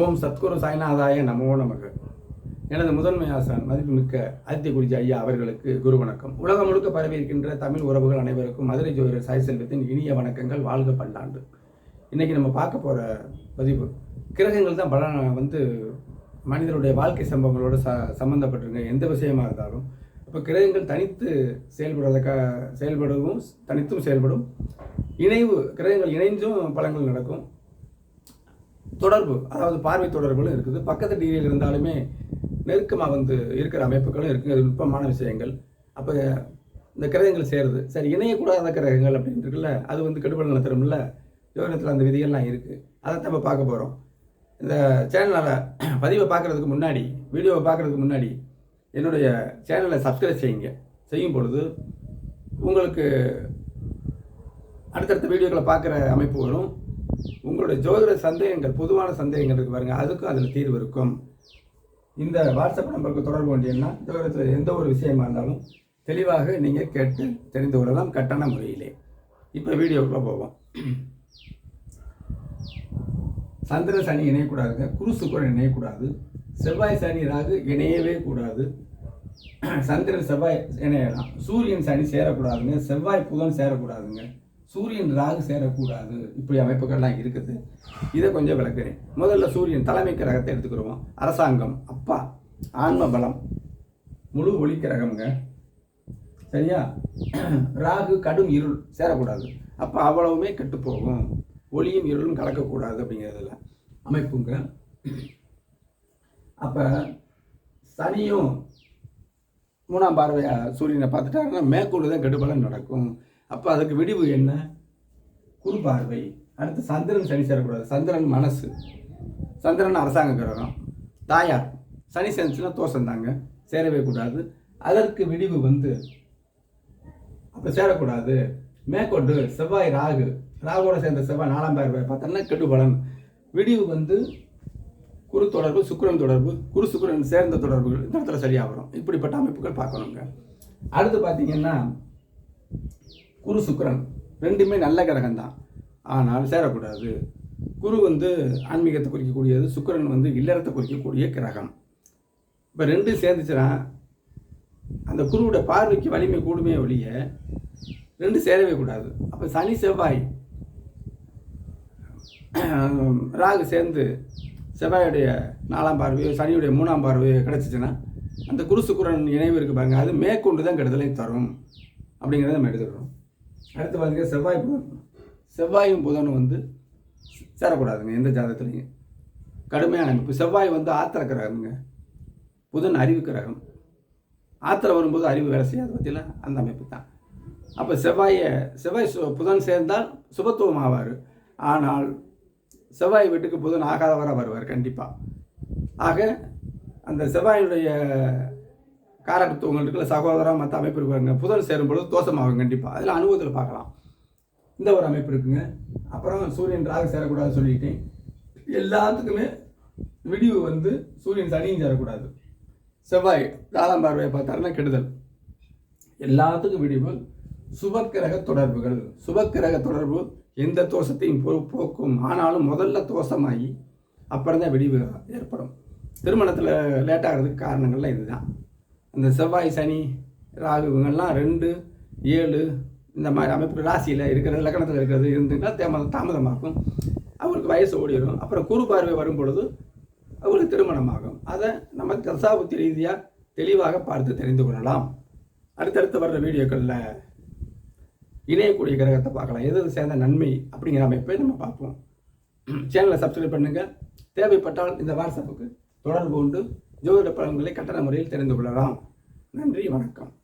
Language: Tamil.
ஓம் சத்குரு சாய்நாதாய நமோ நமக. எனது முதன்மை ஆசான் மதிப்புமிக்க ஆதித்ய குருஜி ஐயா அவர்களுக்கு குரு வணக்கம். உலகம் முழுக்க பரவி இருக்கின்ற தமிழ் உறவுகள் அனைவருக்கும் மதுரை ஜோதிடர் சாய் செல்வத்தின் இனிய வணக்கங்கள் வாழ்க பல்லாண்டு. இன்னைக்கு நம்ம பார்க்க போகிற பதிவு கிரகங்கள் தான் பல வந்து மனிதனுடைய வாழ்க்கை சம்பவங்களோட ச சம்மந்தப்பட்டிருங்க எந்த விஷயமா இருந்தாலும். இப்போ கிரகங்கள் தனித்து செயல்படுவதற்க செயல்படவும் தனித்தும் செயல்படும். இணைவு கிரகங்கள் இணைந்தும் பலங்கள் நடக்கும். தொடர்பு அதாவது பார்வை தொடர்புகளும் இருக்குது. பக்கத்து டிகிரியில் இருந்தாலுமே நெருக்கமாக வந்து இருக்கிற அமைப்புகளும் இருக்குது அது நுட்பமான விஷயங்கள். அப்போ இந்த கிரகங்கள் சேருது. சரி இணையக்கூடாத கிரகங்கள் அப்படின்னு இருக்குல்ல அது வந்து கெடுபல் நடத்துகிறோம்ல ஜோதிடத்தில் அந்த விதிகள்லாம் இருக்குது அதை நம்ம பார்க்க போகிறோம் இந்த சேனலில் பதிவை பார்க்குறதுக்கு முன்னாடி வீடியோவை பார்க்குறதுக்கு முன்னாடி என்னுடைய சேனலை சப்ஸ்கிரைப் செய்யுங்க. செய்யும் பொழுது உங்களுக்கு அடுத்தடுத்த வீடியோக்களை பார்க்குற அமைப்பு வரும் உங்களுடைய ஜோதிட சந்தேகங்கள் பொதுவான சந்தேகங்கள் இருக்கு பாருங்க. அதுக்கும் அதில் தீர்வு இருக்கும். இந்த வாட்ஸ்அப் நம்பருக்கு தொடர்பு கொண்டீங்கன்னா ஜோதிடத்தில் எந்த ஒரு விஷயமா இருந்தாலும் தெளிவாக நீங்கள் கேட்டு தெரிந்து கொள்ளலாம் கட்டண முறையிலே. இப்போ வீடியோக்குள்ளே போவோம். சந்திர சனி இணையக்கூடாதுங்க. குருசு கூட இணையக்கூடாது. செவ்வாய் சனி ராகு இணையவே கூடாது. சந்திரன் செவ்வாய் இணையலாம். சூரியன் சனி சேரக்கூடாதுங்க. செவ்வாய் புதன் சேரக்கூடாதுங்க. சூரியன் ராகு சேரக்கூடாது. இப்படி அமைப்புகள்லாம் இருக்குது. இதை கொஞ்சம் விளக்குறேன். முதல்ல சூரியன் தலைமை கிரகத்தை எடுத்துக்கிறோம் அரசாங்கம் அப்பா ஆன்ம பலம் முழு ஒளி கிரகம்ங்க சரியா? ராகு கடும் இருள் சேரக்கூடாது. அப்போ அவ்வளவுமே கெட்டு போகும் ஒளியும் இருளும் கலக்கக்கூடாது அப்படிங்கிறதுல அமைப்புங்க. அப்போ சனியும் மூணாம் பார்வையா சூரியனை பார்த்துட்டாருன்னா மேற்கொண்டு தான் கெடுபலம் நடக்கும். அப்போ அதுக்கு விடிவு என்ன? குரு பார்வை. அடுத்து சந்திரன் சனி சேரக்கூடாது. சந்திரன் மனசு. சந்திரன் அரசாங்க கிரகம். தாயார். சனி சேர்ந்துச்சுன்னா தோஷம் தாங்க. சேரவே கூடாது. அதற்கு விடிவு வந்து அப்போ சேரக்கூடாது. மேற்கொண்டு செவ்வாய் ராகு. ராகுவோட சேர்ந்த செவ்வாய் நாலாம் பேர் பார்த்தோம்னா கெடுபலன் விடிவு வந்து குரு தொடர்பு சுக்கிரன் தொடர்பு. குரு சுக்கிரன் சேர்ந்த தொடர்புகள் இந்த இடத்துல சரியாக வரும் இப்படிப்பட்ட அமைப்புகள் பார்க்கணுங்க. அடுத்து பார்த்தீங்கன்னா குரு சுக்கிரன் ரெண்டுமே நல்ல கிரகம் தான் ஆனால் சேரக்கூடாது. குரு வந்து ஆன்மீகத்தை குறிக்கக்கூடியது சுக்கிரன் வந்து இல்லறத்தை குறிக்கக்கூடிய கிரகம். இப்போ ரெண்டும் சேர்ந்துச்சுன்னா அந்த குருவோட பார்வைக்கு வலிமை கூடுமே ஒழிய ரெண்டு சேரவே கூடாது. அப்போ சனி செவ்வாய் ராகு சேர்ந்து செவ்வாயுடைய நாலாம் பார்வையோ சனியுடைய மூணாம் பார்வையோ கிடச்சிச்சின்னா அந்த குரு சுக்கிரன் இணைவு இருக்குது பாருங்க அது மேற்கொண்டு தான் கெடுதலை தரும். அப்படிங்கிறத நம்ம எடுத்துக்கிறோம். அடுத்து பாருங்க செவ்வாய் புதன். செவ்வாயும் புதனும் வந்து சேரக்கூடாதுங்க எந்த ஜாதகத்துலையும். கடுமையான அமைப்பு. செவ்வாய் வந்து ஆத்திர கிரகம்ங்க. புதன் அறிவு கிரகம். ஆத்திரம் வரும்போது அறிவு வேலை செய்யாது பற்றியில் அந்த அமைப்பு தான். அப்போ செவ்வாயை செவ்வாய் சு புதன் சேர்ந்தால் சுபத்துவம் ஆவார். ஆனால் செவ்வாய் வீட்டுக்கு புதன் ஆகாதவராக வருவார் கண்டிப்பாக ஆக அந்த செவ்வாயினுடைய காரகத்துவங்கள் இருக்குல்ல சகோதரம் மற்ற அமைப்பு இருப்பாங்க புதன் சேரும் பொழுது தோஷமாகும் கண்டிப்பாக அதில் அனுபவத்தில் பார்க்கலாம். இந்த ஒரு அமைப்பு இருக்குங்க. அப்புறம் சூரியன் ராகு சேரக்கூடாதுன்னு சொல்லிக்கிட்டேன். எல்லாத்துக்குமே விடிவு வந்து சூரியன் சனியும் சேரக்கூடாது. செவ்வாய் நாலாம் பார்வையை பார்த்தாருன்னா கெடுதல். எல்லாத்துக்கும் விடிவு சுபக்கிரக தொடர்புகள். சுபக்கிரக தொடர்பு எந்த தோஷத்தையும் போ போக்கும். ஆனாலும் முதல்ல தோஷமாகி அப்புறம் தான் விடிவு ஏற்படும். திருமணத்தில் லேட்டாகிறதுக்கு காரணங்கள்லாம் இதுதான். இந்த செவ்வாய் சனி ராகு இவங்கெல்லாம் ரெண்டு ஏழு இந்த மாதிரி அமைப்பு ராசியில் இருக்கிறது லக்கணத்தில் இருக்கிறது இருந்துங்கன்னா தேம தாமதமாகும். அவங்களுக்கு வயசு ஓடிடும் அப்புறம் குறு பார்வை வரும் பொழுது அவங்களுக்கு திருமணமாகும். அதை நம்ம தசாபுத்தி ரீதியாக தெளிவாக பார்த்து தெரிந்து கொள்ளலாம். அடுத்தடுத்து வர்ற வீடியோக்களில் இணையக்கூடிய கிரகத்தை பார்க்கலாம். எது எது சேர்ந்த நன்மை அப்படிங்கிற அமைப்பை நம்ம பார்ப்போம். சேனலை சப்ஸ்கிரைப் பண்ணுங்கள் தேவைப்பட்டால் இந்த வாட்ஸ்அப்புக்கு தொடர்பு கொண்டு ஜோதிட பலன்களை கட்டண முறையில் தெரிந்து கொள்ளலாம். நன்றி வணக்கம்.